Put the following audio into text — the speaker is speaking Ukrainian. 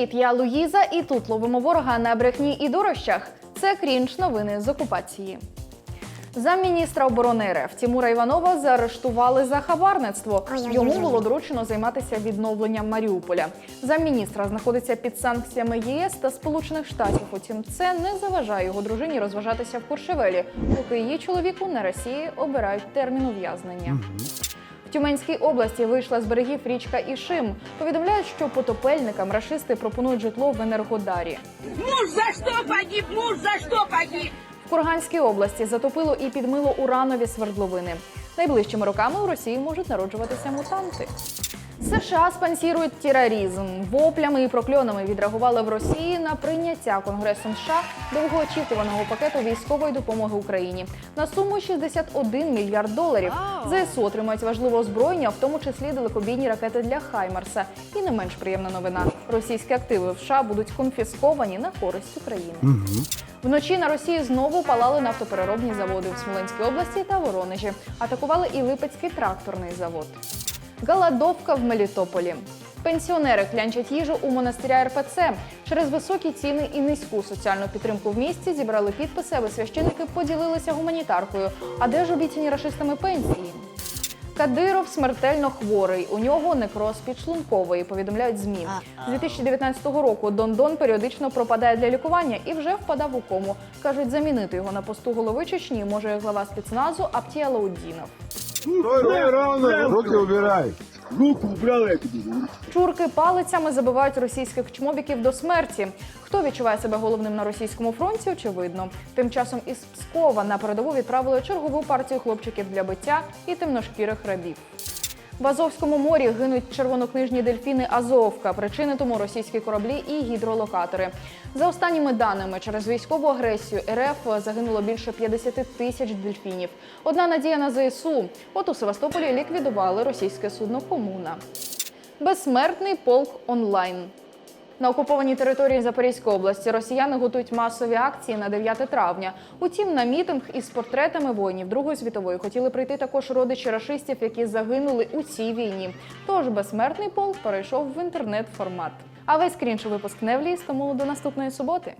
Привіт, я Луїза, і тут ловимо ворога на брехні і дурощах. Це крінж новини з окупації. Замміністра оборони РФ Тімура Іванова заарештували за хабарництво. Йому було доручено займатися відновленням Маріуполя. Замміністра знаходиться під санкціями єС та Сполучених Штатів. Утім, це не заважає його дружині розважатися в Куршевелі, поки її чоловіку на Росії обирають термін ув'язнення. В Тюменській області вийшла з берегів річка Ішим. Повідомляють, що потопельникам рашисти пропонують житло в Енергодарі. Муж за що погиб? Муж за що погиб? В Курганській області затопило і підмило уранові свердловини. Найближчими роками у Росії можуть народжуватися мутанти. США спонсірують тероризм. Воплями і прокльонами відреагували в Росії на прийняття Конгресом США довгоочікуваного пакету військової допомоги Україні на суму 61 мільярд доларів. ЗСУ отримають важливе озброєння, в тому числі далекобійні ракети для Хаймарса. І не менш приємна новина: російські активи в США будуть конфісковані на користь України. Вночі на Росії знову палали нафтопереробні заводи в Смоленській області та Воронежі. Атакували і Липецький тракторний завод. Голодовка в Мелітополі. Пенсіонери клянчать їжу у монастиря РПЦ. Через високі ціни і низьку соціальну підтримку в місті зібрали підписи, аби священики поділилися гуманітаркою. А де ж обіцяні рашистами пенсії? Кадиров смертельно хворий. У нього некроз підшлункової, повідомляють змі. З 2019 року Дондон періодично пропадає для лікування і вже впадав у кому. кажуть, замінити його на посту голови Чечні може глава спецназу Аптія Лаудінов. Руки убирай. Руку убрали, я. Чурки палицями забивають російських чмобіків до смерті. Хто відчуває себе головним на російському фронті, очевидно. Тим часом із Пскова на передову відправили чергову партію хлопчиків для биття і темношкірих рабів. В Азовському морі гинуть червонокнижні дельфіни Азовка. Причини тому російські кораблі і гідролокатори. За останніми даними, через військову агресію РФ загинуло більше 50 тисяч дельфінів. Одна надія на ЗСУ. От у Севастополі ліквідували російське судно Комуна. Безсмертний полк онлайн. На окупованій території Запорізької області росіяни готують масові акції на 9 травня. Утім, на мітинг із портретами воїнів Другої світової хотіли прийти також родичі рашистів, які загинули у цій війні. Тож безсмертний полк перейшов в інтернет-формат. А весь крінж випуск не вліз, тому до наступної суботи.